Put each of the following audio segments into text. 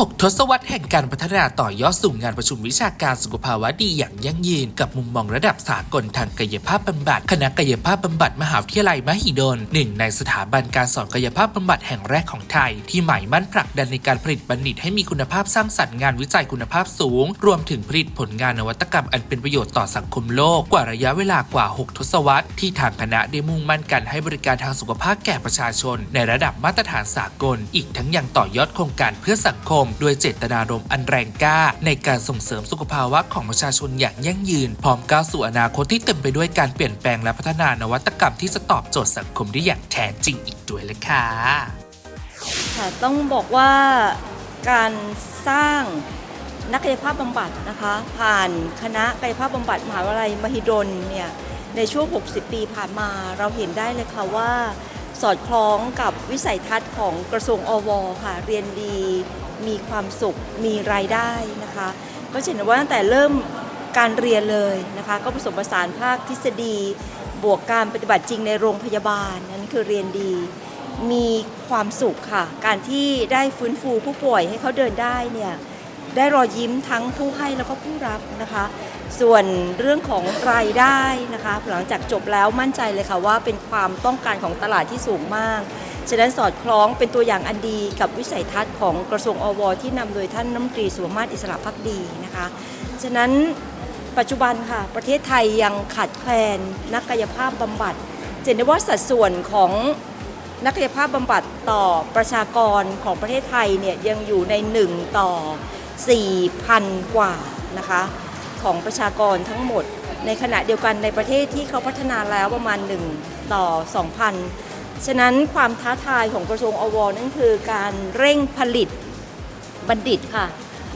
6 ทศวรรษแห่งการพัฒนาต่อยอดสู่งานประชุมวิชาการสุขภาวะดีอย่างยั่งยืน กับมุมมองระดับสากลทางกายภาพบำบัดคณะกายภาพบำบัดมหาวิทยาลัยมหิดลหนึ่งในสถาบันการสอนกายภาพบำบัดแห่งแรกของไทย ที่หมายมั่นผลักดันในการผลิตบัณฑิตให้มีคุณภาพสร้างสรรค์งานวิจัยคุณภาพสูง รวมถึงผลิตผลงานนวัตกรรมอันเป็นประโยชน์ต่อสังคมโลกกว่าระยะเวลากว่า 6 ทศวรรษที่ทางคณะได้มุ่งมั่นการให้บริการทางสุขภาพแก่ประชาชน ในระดับมาตรฐานสากล อีกทั้งยังต่อยอดโครงการเพื่อสังคมด้วยเจตนารมณ์อันแรงกล้า ในการส่งเสริมสุขภาวะของประชาชนอย่างยั่งยืน พร้อมก้าวสู่อนาคตที่เต็มไปด้วยการเปลี่ยนแปลงและพัฒนานวัตกรรมที่จะตอบโจทย์สังคมได้อย่างแท้จริงอีกด้วยเลยค่ะค่ะต้องบอกว่าการสร้างนักกายภาพบำบัดนะคะ ผ่านคณะกายภาพบำบัดมหาวิทยาลัยมหิดลเนี่ยในช่วง 60 ปีผ่านมาเราเห็นได้เลยค่ะว่า สอดคล้องกับวิสัยทัศน์ของกระทรวงอวค่ะ เรียนดี มีความสุข มีรายได้นะคะ ก็เห็นว่าตั้งแต่เริ่มการเรียนเลยนะคะ ก็ผสมผสานภาคทฤษฎี บวกการปฏิบัติจริงในโรงพยาบาลนั่นคือเรียนดี มีความสุขค่ะ การที่ได้ฟื้นฟูผู้ป่วยให้เขาเดินได้เนี่ยได้รอยยิ้มทั้งผู้ให้แล้วก็ผู้รับนะคะ ส่วนเรื่องของรายได้นะคะ หลังจากจบแล้วมั่นใจเลยค่ะว่าเป็นความต้องการของตลาดที่สูงมาก ฉะนั้นสอดคล้องเป็นตัวอย่างอันดีกับวิสัยทัศน์ของกระทรวงอวที่นำโดยท่านน้ำตรีสุวมาศอิสระพักดีนะคะฉะนั้นปัจจุบันค่ะประเทศไทยยังขาดแคลนนักกายภาพบำบัดเห็นได้ว่าสัดส่วนของนักกายภาพบำบัดต่อประชากรของประเทศไทยเนี่ยยังอยู่ใน 1 ต่อ 4,000 กว่านะคะของประชากรทั้งหมด ในขณะเดียวกันในประเทศที่เขาพัฒนาแล้วประมาณ 1 ต่อ 2,000 ฉะนั้นความท้าทายของกระทรวงอวนั่นคือการเร่งผลิตบัณฑิตค่ะ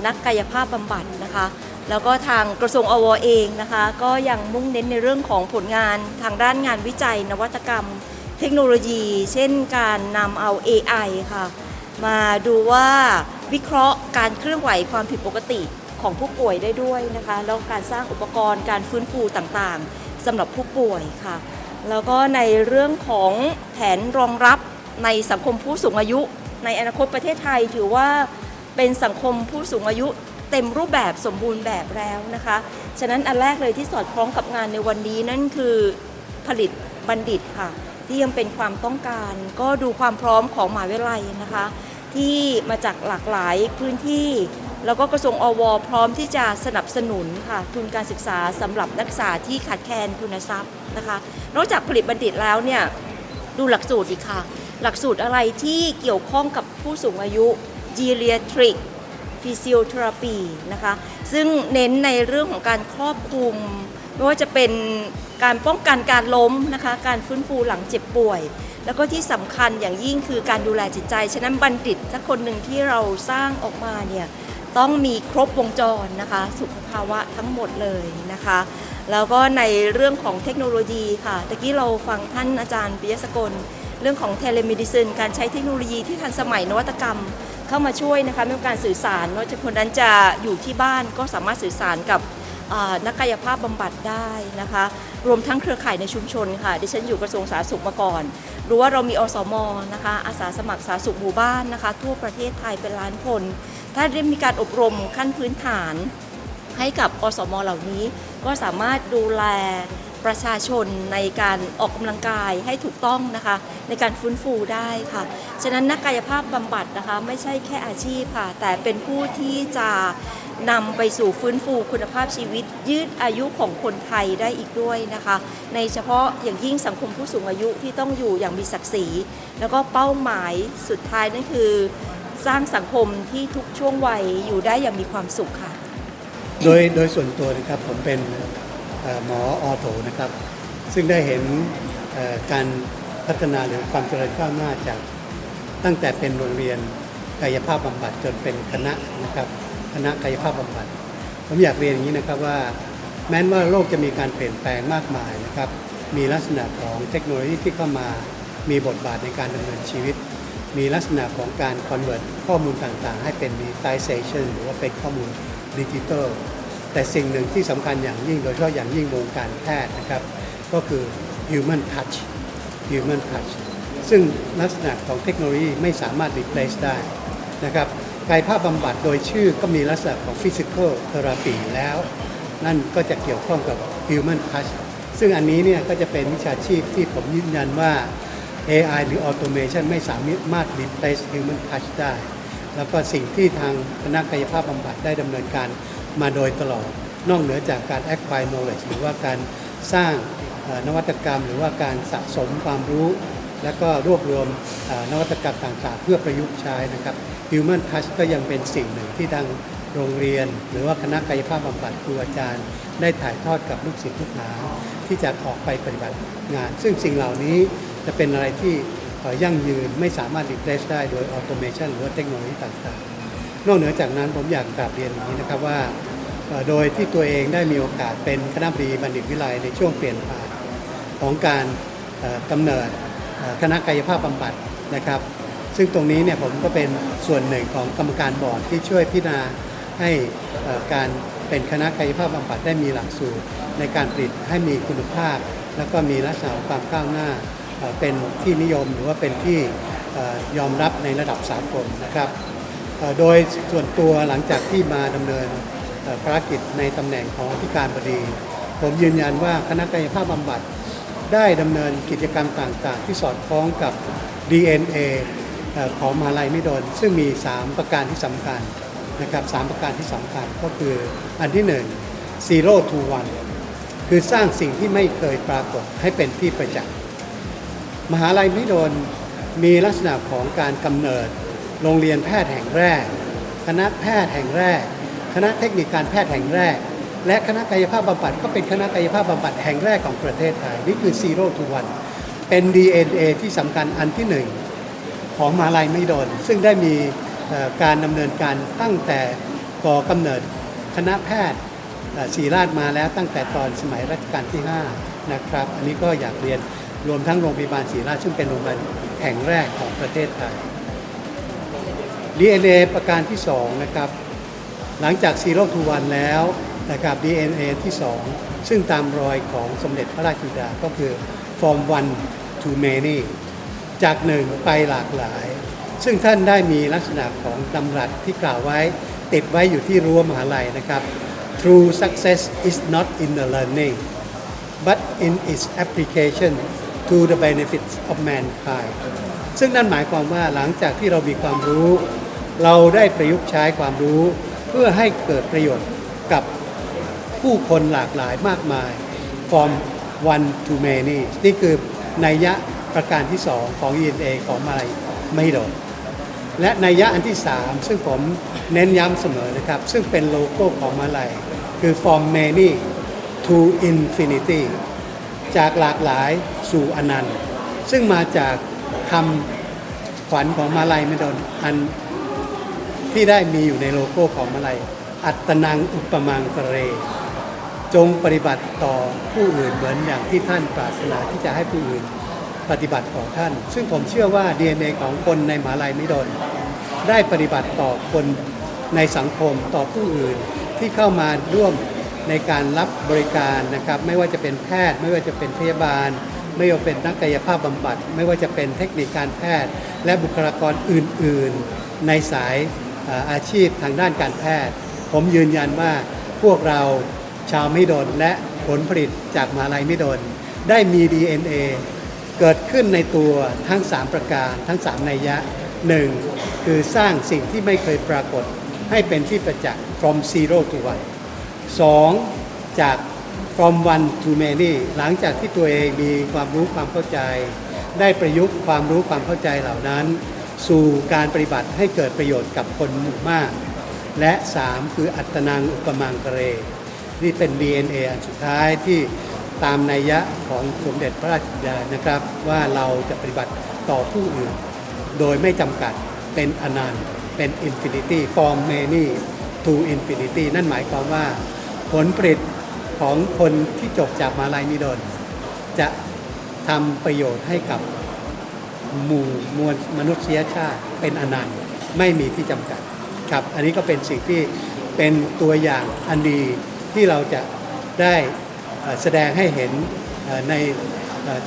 นักกายภาพบำบัดนะคะ แล้วก็ทางกระทรวงอวเองนะคะ ก็ยังมุ่งเน้นในเรื่องของผลงานทางด้านงานวิจัย นวัตกรรม เทคโนโลยี เช่นการนำเอา AI ค่ะ มาดูว่าวิเคราะห์การเคลื่อนไหวความผิดปกติของผู้ป่วยได้ด้วยนะคะ แล้วการสร้างอุปกรณ์การฟื้นฟูต่างๆสำหรับผู้ป่วยค่ะ แล้วก็ในเรื่องของแผนรองรับในสังคมผู้สูงอายุ ในอนาคตประเทศไทยถือว่าเป็นสังคมผู้สูงอายุเต็มรูปแบบสมบูรณ์แบบแล้วนะคะ ฉะนั้นอันแรกเลยที่สอดคล้องกับงานในวันนี้นั่นคือผลิตบัณฑิตค่ะ ที่ยังเป็นความต้องการ ก็ดูความพร้อมของมหาวิทยาลัยนะคะ ที่มาจากหลากหลายพื้นที่ แล้วก็กระทรวงอว พร้อมที่จะสนับสนุนค่ะทุนการศึกษาสำหรับนักศึกษาที่ขาดแคลนทุนทรัพย์ นะคะ นอกจากผลิตบัณฑิตแล้วเนี่ยดูหลักสูตรอีค่ะ หลักสูตรอะไรที่เกี่ยวข้องกับผู้สูงอายุ geriatric physiotherapy นะคะ ซึ่งเน้นในเรื่องของการครอบคลุม ไม่ว่าจะเป็นการป้องกันการล้มนะคะ การฟื้นฟูหลังเจ็บป่วย แล้วก็ที่สำคัญอย่างยิ่งคือการดูแลจิตใจ ฉะนั้นบัณฑิตสักคนหนึ่งที่เราสร้างออกมาเนี่ย ต้องมีครบวงจรนะคะ สุขภาวะทั้งหมดเลยนะคะ แล้วก็ในเรื่องของเทคโนโลยีค่ะตะกี้เราฟังท่านอาจารย์ปิยสกลเรื่องของเทเล e ดิ i นการใช้เทคโนโลยีที่ทันสมัยนวัตกรรมเข้ามาช่วยนะคะไม่ว่าการสื่อสารว่าจะคนนั้นจะอยู่ที่บ้านก็สามารถสื่อสารกับนักกายภาพบำบัดได้นะคะ รวมทั้งเครือข่ายในชุมชนค่ะ ดิฉันอยู่กระทรวงสาธารณสุขมาก่อน หรือว่าเรามีอสมนะคะอาสาสมัครสาธารณสุขหมู่บ้านนะคะ ทั่วประเทศไทยเป็นล้านคน ถ้าได้มีการอบรมขั้นพื้นฐานให้กับอสมเหล่านี้ ก็สามารถดูแล ประชาชนในการออกกำลังกายให้ถูกต้องนะคะ ในการฟื้นฟูได้ค่ะ ฉะนั้นนักกายภาพบำบัดนะคะไม่ใช่แค่อาชีพค่ะ แต่เป็นผู้ที่จะนำไปสู่ฟื้นฟูคุณภาพชีวิต ยืดอายุของคนไทยได้อีกด้วยนะคะ ในเฉพาะอย่างยิ่งสังคมผู้สูงอายุที่ต้องอยู่อย่างมีศักดิ์ศรี แล้วก็เป้าหมายสุดท้ายนั่นคือ สร้างสังคมที่ทุกช่วงวัยอยู่ได้อย่างมีความสุขค่ะ โดยโดยส่วนตัวนะครับผมเป็น หมอออโถนะครับ ซึ่งได้เห็นการพัฒนาหรือความเจริญก้าวหน้าจากตั้งแต่เป็นโรงเรียนกายภาพบำบัดจนเป็นคณะนะครับคณะกายภาพบำบัด ผมอยากเรียนอย่างนี้นะครับว่า แม้ว่าโลกจะมีการเปลี่ยนแปลงมากมายนะครับ มีลักษณะของเทคโนโลยีที่เข้ามามีบทบาทในการดำเนินชีวิต มีลักษณะของการคอนเวิร์ตข้อมูลต่างๆ ให้เป็น digitization หรือว่าเป็นข้อมูลดิจิทัล แต่สิ่งหนึ่งที่สำคัญอย่างยิ่งโดยเฉพาะอย่างยิ่งวงการแพทย์นะครับ ก็คือ human touch human touch ซึ่งลักษณะของเทคโนโลยีไม่สามารถ replace ได้นะครับกายภาพบำบัดโดยชื่อก็มีลักษณะของ physical therapy แล้ว นั่นก็จะเกี่ยวข้องกับ human touch ซึ่งอันนี้เนี่ยก็จะเป็นวิชาชีพที่ผมยืนยันว่า AI หรือ automation ไม่สามารถ replace human touch ได้ แล้วก็สิ่งที่ทางคณะกายภาพบำบัดได้ดำเนินการ มาโดยตลอด นอกเหนือจากการ acquire knowledge หรือว่าการสร้างนวัตกรรม หรือว่าการสะสมความรู้ แล้วก็รวบรวมนวัตกรรมต่างๆ เพื่อประยุกต์ใช้นะครับ Human Touch ก็ยังเป็นสิ่งหนึ่งที่ทางโรงเรียน หรือว่าคณะกายภาพบำบัดครูอาจารย์ ได้ถ่ายทอดกับลูกศิษย์ลูกหาที่จะออกไปปฏิบัติงาน ซึ่งสิ่งเหล่านี้จะเป็นอะไรที่ยั่งยืนไม่สามารถ replace ได้โดย automation หรือว่าเทคโนโลยีต่างๆ นอกเหนือจากนั้นผมอยากกราบเรียนอย่างนี้นะครับว่าโดยที่ตัวเองได้มีโอกาสเป็นคณะบดีบัณฑิตวิไลในช่วงเปลี่ยนผ่านของการเอ่อเนิดคณะกายภาพบำบัดนะครับ ซึ่งตรงนี้เนี่ยผมก็เป็นส่วนหนึ่งของกรรมการบอร์ดที่ช่วยพิจารณาให้การเป็นคณะกายภาพบำบัดได้มีหลักสูตร ในการผลิตให้มีคุณภาพ แล้วก็มีลักษณะความก้าวหน้าเป็นที่นิยมหรือว่าเป็นที่ยอมรับในระดับสากลนะครับ โดยส่วนตัวหลังจากที่มาดำเนินภารกิจในตำแหน่งของอธิการบดี ผมยืนยันว่าคณะกายภาพบำบัดได้ดำเนินกิจกรรมต่างๆ ที่สอดคล้องกับ DNA เอ่อของมหาลัยไม่ดน ซึ่งมี 3 ประการที่สำคัญนะครับสามประการที่สำคัญก็คืออันที่1 zero to one คือสร้างสิ่งที่ไม่เคยปรากฏให้เป็นที่ประจักษ์มหาลัยมิโดนมีลักษณะของการกำเนิด โรงเรียนแพทย์แห่งแรก คณะแพทย์แห่งแรก คณะเทคนิคการแพทย์แห่งแรก และคณะกายภาพบำบัดก็เป็นคณะกายภาพบำบัดแห่งแรกของประเทศไทย นี่คือ zero to one เป็น DNA ที่สำคัญอันที่หนึ่งของมาลัยไมิโดน ซึ่งได้มีการดำเนินการตั้งแต่ก่อกำเนิดคณะแพทย์ศรีราชมาแล้วตั้งแต่ตอนสมัยรัชกาลที่ 5 นะครับ อันนี้ก็อยากเรียนรวมทั้งโรงพยาบาลศรีราชซึ่งเป็นโรงพยาบาลแห่งแรกของประเทศไทย DNA ประการที่ 2 นะครับ หลังจากซีโร่ทูวันแล้วนะครับ DNA ที่ 2 ซึ่งตามรอยของสมเด็จพระราชบิดาก็คือ from one to many จากหนึ่งไปหลากหลาย ซึ่งท่านได้มีลักษณะของดำรัสที่กล่าวไว้ ติดไว้อยู่ที่รั้วมหาลัยนะครับ True success is not in the learning but in its application to the benefits of mankind ซึ่งนั่นหมายความว่าหลังจากที่เรามีความรู้ เราได้ประยุกต์ใช้ความรู้ เพื่อให้เกิดประโยชน์กับผู้คนหลากหลายมากมาย from one to many นี่คือนัยยะประการที่ 2 ของ ENA ของมาลัยไม่โดนและนัยยะอันที่ 3 ซึ่งผมเน้นย้ำเสมอนะครับ ซึ่งเป็นโลโก้ของมาลัยคือ from many to infinity จากหลากหลายสู่อนันต์ ซึ่งมาจากคำขวัญของมาลัยไม่โดนอัน ที่ได้มีอยู่ในโลโก้ของมาลัย อัตนังอุปมังกเร จงปฏิบัติต่อผู้อื่นเหมือนอย่างที่ท่านปรารถนาที่จะให้ผู้อื่นปฏิบัติต่อท่าน ซึ่งผมเชื่อว่า DNA ของคนในมหาลัยมิดลได้ปฏิบัติต่อคนในสังคมต่อผู้อื่นที่เข้ามาร่วมในการรับบริการนะครับ ไม่ว่าจะเป็นแพทย์ ไม่ว่าจะเป็นพยาบาล ไม่ว่าเป็นนักกายภาพบำบัด ไม่ว่าจะเป็นเทคนิคการแพทย์ และบุคลากรอื่น ๆ ในสาย อาชีพทางด้านการแพทย์ ผมยืนยันว่าพวกเราชาวไม่ดนและผลผลิตจากมหาลัยไม่ดนได้มี DNA เกิดขึ้นในตัวทั้ง 3 ประการทั้ง 3 นัยยะ 1. คือสร้างสิ่งที่ไม่เคยปรากฏให้เป็นที่ประจักษ์ from zero to one 2. จาก from one to many หลังจากที่ตัวเองมีความรู้ความเข้าใจ ได้ประยุกต์ความรู้ความเข้าใจเหล่านั้น สู่การปฏิบัติให้เกิดประโยชน์กับคนหมู่มาก และ 3 คืออัตนังอุปมังกเร นี่เป็น DNA อันสุดท้ายที่ตามนัยยะของสมเด็จพระราชบิดานะครับ ว่าเราจะปฏิบัติต่อผู้อื่น โดยไม่จำกัดเป็นอนันต์เป็น infinity from many to infinity นั่นหมายความว่าผลผลิตของคนที่จบจากมาลัยนิดลจะทำประโยชน์ให้กับ หมู่มวลมนุษยชาติเป็นอนันต์ไม่มีที่จำกัดครับ อันนี้ก็เป็นสิ่งที่เป็นตัวอย่างอันดีที่เราจะได้แสดงให้เห็นใน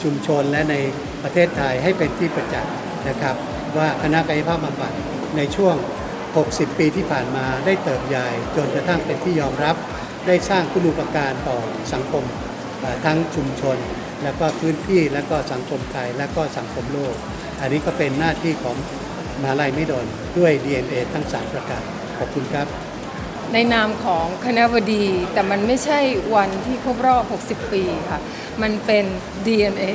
ชุมชนและในประเทศไทยให้เป็นที่ประจักษ์นะครับ ว่าคณะกายภาพบำบัดในช่วง 60 ปีที่ผ่านมาได้เติบใหญ่จนกระทั่งเป็นที่ยอมรับ ได้สร้างคุณูปการต่อสังคมทั้งชุมชน แล้วก็พื้นที่แล้วก็สังคมไทยแล้วก็สังคมโลก อันนี้ก็เป็นหน้าที่ของมหาลัยไม่ดนด้วย DNA ทั้ง 3 ประการ ขอบคุณครับ ในนามของคณะบดี แต่มันไม่ใช่วันที่ครบรอบ 60 ปีค่ะ มันเป็น DNA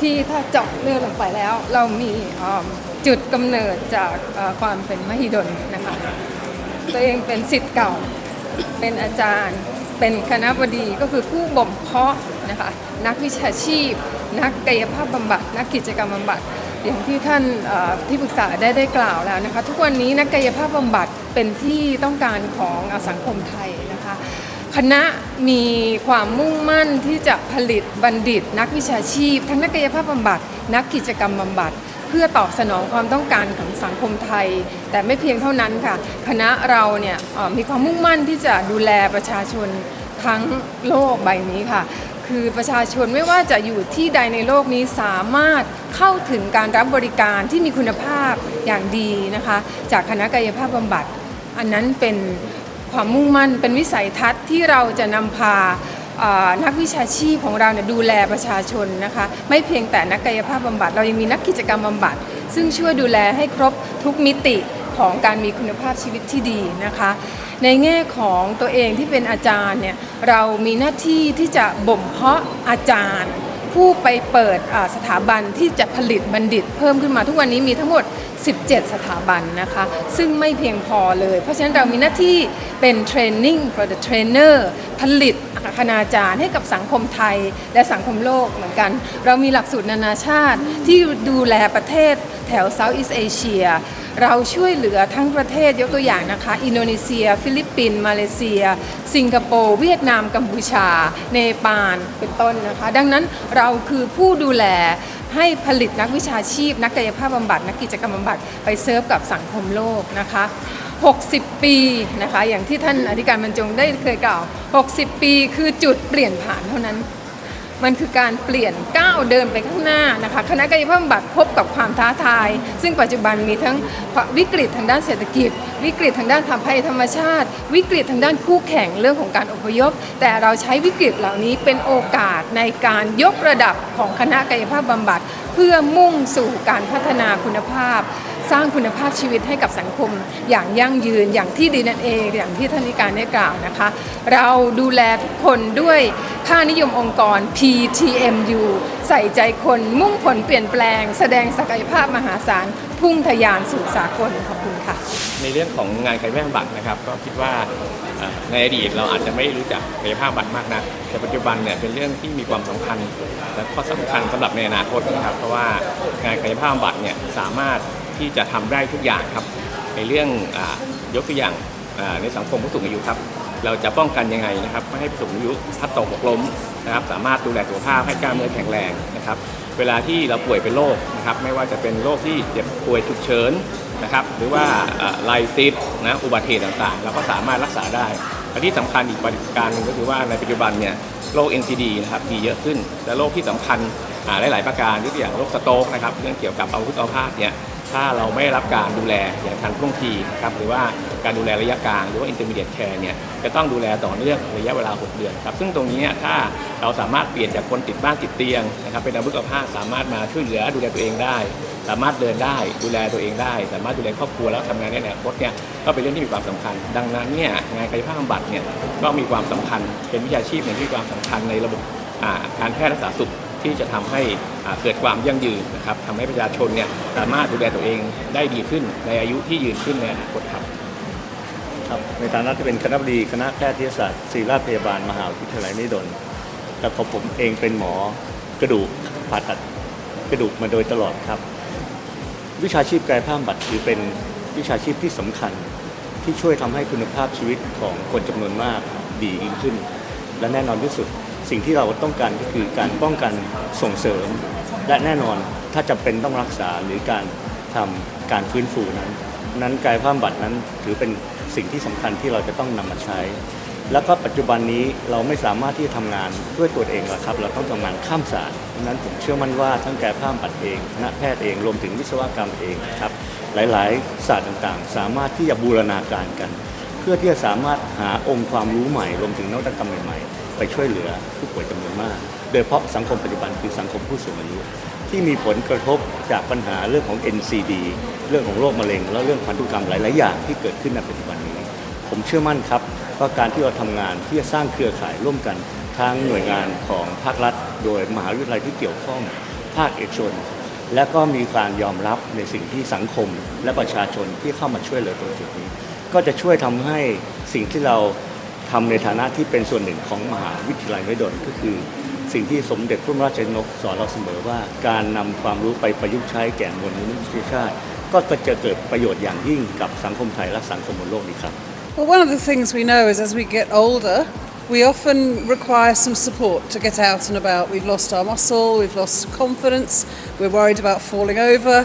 ที่ถ้าเจาะเลือดลงไปแล้ว เรามีจุดกำเนิดจากความเป็นมหิดลนะคะตัวเองเป็นสิทธิ์เก่า เป็นอาจารย์ เป็นคณะบดีก็คือผู้บ่มเพาะนะคะ นักวิชาชีพ นักกายภาพบำบัด นักกิจกรรมบำบัด อย่างที่ท่านที่ปรึกษาได้ได้กล่าวแล้วนะคะทุกวันนี้นักกายภาพบำบัดเป็นที่ต้องการของอสังคมไทยนะคะคณะมีความมุ่งมั่นที่จะผลิตบัณฑิต นักวิชาชีพ ทั้งนักกายภาพบำบัด นักกิจกรรมบำบัด เพื่อตอบสนองความต้องการของสังคมไทย แต่ไม่เพียงเท่านั้นค่ะ คณะเราเนี่ยมีความมุ่งมั่นที่จะดูแลประชาชนทั้งโลกใบนี้ค่ะ คือประชาชนไม่ว่าจะอยู่ที่ใดในโลกนี้สามารถเข้าถึงการรับบริการที่มีคุณภาพอย่างดีนะคะ จากคณะกายภาพบำบัด อันนั้นเป็นความมุ่งมั่นเป็นวิสัยทัศน์ที่เราจะนำพานักวิชาชีพของเราเนี่ยดูแลประชาชนนะคะ ไม่เพียงแต่นักกายภาพบำบัด เรายังมีนักกิจกรรมบำบัด ซึ่งช่วยดูแลให้ครบทุกมิติของการมีคุณภาพชีวิตที่ดีนะคะ ในแง่ของตัวเองที่เป็นอาจารย์เนี่ยเรามีหน้าที่ที่จะบ่มเพาะอาจารย์ ผู้ไปเปิดสถาบันที่จะผลิตบัณฑิต เพิ่มขึ้นมาทุกวันนี้มีทั้งหมด 17 สถาบันนะคะ ซึ่งไม่เพียงพอเลย เพราะฉะนั้นเรามีหน้าที่เป็น training for the trainer ผลิตคณาจารย์ให้กับสังคมไทยและสังคมโลกเหมือนกัน เรามีหลักสูตรนานาชาติที่ดูแลประเทศแถว Southeast Asia เเราช่วยเหลือทั้งประเทศยกตัวอย่างนะคะ อินโดนีเซีย ฟิลิปปินส์มาเลเซีย สิงคโปร์เวียดนามกัมพูชา เนปาลเป็นต้นนะคะ ดังนั้นเราคือผู้ดูแลให้ผลิตนักวิชาชีพ นักกายภาพบำบัดนักกิจกรรมบำบัดไปเซิร์ฟกับสังคมโลกนะคะ 60 ปีนะคะ อย่างที่ท่านอธิการบรรจงได้เคยกล่าว 60 ปีคือจุดเปลี่ยนผ่านเท่านั้น มันคือการเปลี่ยนก้าวเดินไปข้างหน้านะคะคณะกายภาพบำบัดพบกับความท้าทาย ซึ่งปัจจุบันมีทั้งวิกฤตทางด้านเศรษฐกิจ วิกฤตทางด้านภัยธรรมชาติ วิกฤตทางด้านคู่แข่งเรื่องของการอพยพ แต่เราใช้วิกฤตเหล่านี้เป็นโอกาสในการยกระดับของคณะกายภาพบำบัด เพื่อมุ่งสู่การพัฒนาคุณภาพ สร้างคุณภาพชีวิตให้กับสังคม อย่างยั่งยืนอย่างที่ดีนั่นเองอย่างที่ท่านนิการได้กล่าวนะคะ เราดูแลทุกคนด้วยค่านิยมองค์กร PTMU ใส่ใจคนมุ่งผลเปลี่ยนแปลง แสดงศักยภาพมหาศาล พุ่งทะยานสู่สากลขอบคุณค่ะ ในเรื่องของงานกายภาพบำบัดนะครับ ก็คิดว่าในอดีตเราอาจจะไม่รู้จักกายภาพบำบัดมากนะแต่ปัจจุบันเนี่ยเป็นเรื่องที่มีความสำคัญ และก็สำคัญสำหรับในอนาคตนะครับ เพราะว่างานกายภาพบำบัดเนี่ยสามารถ ที่จะทำได้ทุกอย่างครับ ในเรื่องอยกตัวอย่างในสังคมผู้สูงอายุครับ เราจะป้องกันยังไงนะครับไม่ให้ผู้สูงอายุพัดตกหกล้มนะครับ สามารถดูแลสุขภาพให้กล้ามเนื้อแข็งแรงนะครับ เวลาที่เราป่วยเป็นโรคนะครับ ไม่ว่าจะเป็นโรคที่เจ็บป่วยฉุกเฉินนะครับ หรือว่าไลติดนะอุบัติเหตุต่างๆ เราก็สามารถรักษาได้และที่สำคัญอีกประการหนึ่งก็คือว่าในปัจจุบันเนี่ยโรค NCD นะครับมีเยอะขึ้น และโรคที่สำคัญอ่าหลาย ๆ ประการยกตัวอย่างโรคสโตรกนะครับเรื่องเกี่ยวกับอาวุธอาภาพเนี่ย ถ้าเราไม่รับการดูแลอย่างทันท่วงทีนะครับหรือว่าการดูแลระยะกลางหรือว่า intermediate care เนี่ยจะต้องดูแลต่อเนื่องระยะเวลา 6 เดือนครับซึ่งตรงนี้ถ้าเราสามารถเปลี่ยนจากคนติดบ้านติดเตียงนะครับเป็นอาวุธภาพสามารถมาช่วยเหลือดูแลตัวเองได้ สามารถเดินได้ดูแลตัวเองได้ สามารถดูแลครอบครัวแล้วทำงานในอนาคตเนี่ยก็เป็นเรื่องที่มีความสำคัญ ดังนั้นเนี่ยงานกายภาพบำบัดเนี่ยก็มีความสำคัญเป็นวิชาชีพหนึ่งที่มีความสำคัญในระบบการแพทย์รักษาสุข ที่จะทำให้เกิดความยั่งยืนนะครับทำให้ประชาชนเนี่ยสามารถดูแลตัวเองได้ดีขึ้นในอายุที่ยืนขึ้นในอนาคตครับครับในฐานะที่เป็นคณะบดีคณะแพทยศาสตร์ศิริราชพยาบาลมหาวิทยาลัยมหิดลแต่ของผมเองเป็นหมอกระดูกผ่าตัดกระดูกมาโดยตลอดครับ วิชาชีพกายภาพบำบัดถือเป็นวิชาชีพที่สำคัญที่ช่วยทำให้คุณภาพชีวิตของคนจำนวนมากดียิ่งขึ้น และแน่นอนที่สุด สิ่งที่เราต้องการก็คือการป้องกันส่งเสริม และแน่นอนถ้าจำเป็นต้องรักษาหรือการทำการฟื้นฟูนั้น นั้นกายภาพบำบัดนั้นถือเป็นสิ่งที่สำคัญที่เราจะต้องนำมาใช้ แล้วก็ปัจจุบันนี้เราไม่สามารถที่จะทำงานด้วยตัวเองแล้วครับ เราต้องทำงานข้ามศาสตร์ดังนั้นผมเชื่อมั่นว่าทั้งกายภาพบำบัดเองคณะแพทย์เองรวมถึงวิศวกรรมเองนะครับ หลายๆ ศาสตร์ต่างๆ สามารถที่จะบูรณาการกัน เพื่อที่จะสามารถหาองค์ความรู้ใหม่ รวมถึงนวัตกรรมใหม่ๆ ไปช่วยเหลือผู้ป่วยจำนวนมาก โดยเฉพาะสังคมปัจจุบันคือสังคมผู้สูงอายุ ที่มีผลกระทบจากปัญหาเรื่องของ NCD เรื่องของโรคมะเร็ง และเรื่องพันธุกรรมหลาย ๆ อย่างที่เกิดขึ้นในปัจจุบันนี้ ผมเชื่อมั่นครับว่าการที่เราทำงานที่จะสร้างเครือข่ายร่วมกันทั้งหน่วยงานของภาครัฐ โดยมหาวิทยาลัยที่เกี่ยวข้องภาคเอกชน และก็มีการยอมรับในสิ่งที่สังคมและประชาชนที่เข้ามาช่วยเหลือตรงจุดนี้ ก็จะช่วยทำให้สิ่งที่เรา ทำในฐานะที่เป็นส่วนหนึ่งของมหาวิทยาลัยไม่ดลก็คือ สิ่งที่สมเด็จพระราชนกสอนเราเสมอว่า การนำความรู้ไปประยุกต์ใช้แก่มวลมนุษยชาติ ก็จะเกิดประโยชน์อย่างยิ่งกับสังคมไทยและสังคมบนโลกนี้ครับ Well, one of the things we know is as we get older, we often require some support to get out and about. We've lost our muscle, we've lost confidence, we're worried about falling over.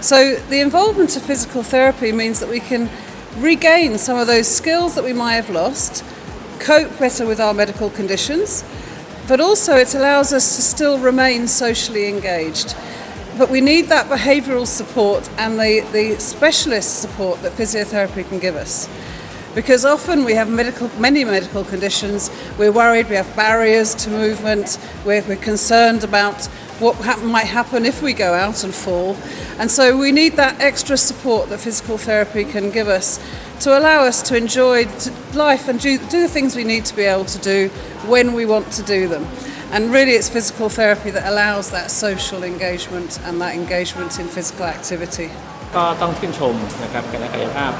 So, the involvement of physical therapy means that we can regain some of those skills that we might have lost, cope better with our medical conditions, but also it allows us to still remain socially engaged. But we need that behavioural support and the, the specialist support that physiotherapy can give us. Because often we have medical, many medical conditions, we're worried, we have barriers to movement, we're, we're concerned about what hap- might happen if we go out and fall. And so we need that extra support that physical therapy can give us to allow us to enjoy t- life and do, do the things we need to be able to do when we want to do them. And really, it's physical therapy that allows that social engagement and that engagement in physical activity. ก็ต้องชื่นชมนะครับคณะกายภาพ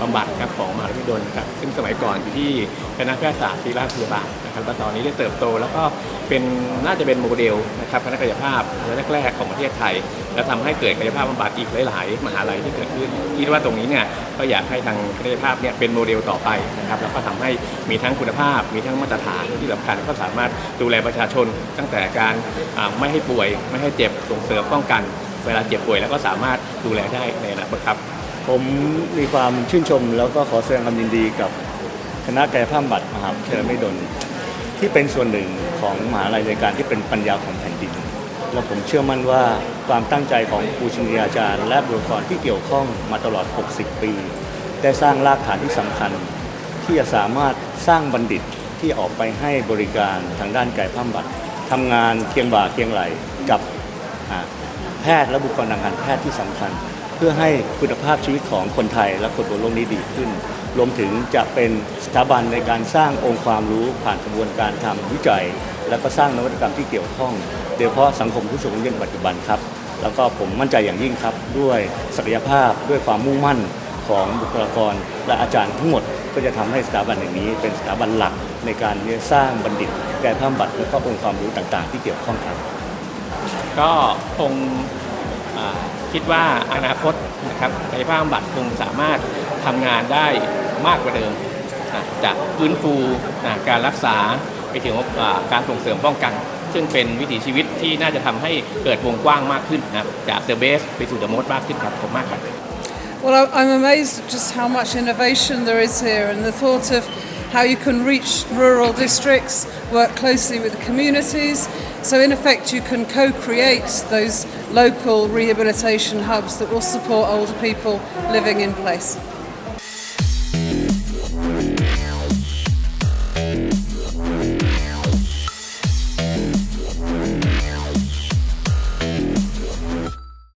บำบัดครับของมหาวิทยาลัยนะครับซึ่งสมัยก่อนอยู่ที่คณะแพทยศาสตร์ศิริราชพยาบาล นะครับแล้วตอนนี้ได้เติบโตแล้วก็เป็นน่าจะเป็นโมเดลนะครับคณะกายภาพแรกๆของประเทศไทย และทำให้เกิดกายภาพบำบัดอีกหลาย ๆ มหาลัยที่เกิดขึ้นคิดว่าตรงนี้เนี่ยก็อยากให้ทางกายภาพเนี่ยเป็นโมเดลต่อไปนะครับแล้วก็ทำให้มีทั้งคุณภาพ มีทั้งมาตรฐานที่สำคัญก็สามารถดูแลประชาชน ตั้งแต่การไม่ให้ป่วย ไม่ให้เจ็บส่งเสริมป้องกัน เวลาเจ็บป่วยแล้วก็สามารถดูแลได้ในอนาคตครับผมมีความชื่นชมแล้วก็ขอแสดงความยินดีกับคณะกายภาพบำบัดมหาวิทยาลัยไม่ดล ที่เป็นส่วนหนึ่งของมหาลัยในการที่เป็นปัญญาของแผ่นดิน และผมเชื่อมั่นว่าความตั้งใจของครูชินีอาจารย์ และบุคลากรที่เกี่ยวข้องมาตลอด 60 ปี ได้สร้างรากฐานที่สำคัญ ที่จะสามารถสร้างบัณฑิตที่ออกไปให้บริการทางด้านกายภาพบำบัดทำงานเคียงบ่าเคียงไหลกับแพทย์และบุคลากรทางการแพทย์ที่สำคัญ พื่อให้คุณภาพชีวิตของคนไทยและคนบนโลกนี้ดีขึ้น รวมถึงจะเป็นสถาบันในการสร้างองค์ความรู้ผ่านกระบวนการทำวิจัย และก็สร้างนวัตกรรมที่เกี่ยวข้องโดยเฉพาะสังคมผู้สูงอายุในปัจจุบันครับ แล้วก็ผมมั่นใจอย่างยิ่งครับ ด้วยศักยภาพด้วยความมุ่งมั่นของบุคลากร และอาจารย์ทั้งหมดก็จะทำให้สถาบันแห่งนี้ เป็นสถาบันหลักในการสร้างบัณฑิตกายภาพบำบัดและก็องค์ความรู้ต่างๆ ที่เกี่ยวข้องครับก็คง คิดว่าอนาคตนะครับกายภาพบำบัดคงสามารถทำงานได้มากกว่าเดิมนะจากฟื้นฟูนะการรักษาไปถึงการส่งเสริมป้องกัน ซึ่งเป็นวิถีชีวิตที่น่าจะทำให้เกิดวงกว้างมากขึ้นนะจาก the best ไปสู่ the most มากขึ้นครับผมมากครับ Well, I- I'm amazed at just how much innovation there is here, and the thought of how you can reach rural districts, work closely with the communities. So, in effect, you can co create those local rehabilitation hubs that will support older people living in place.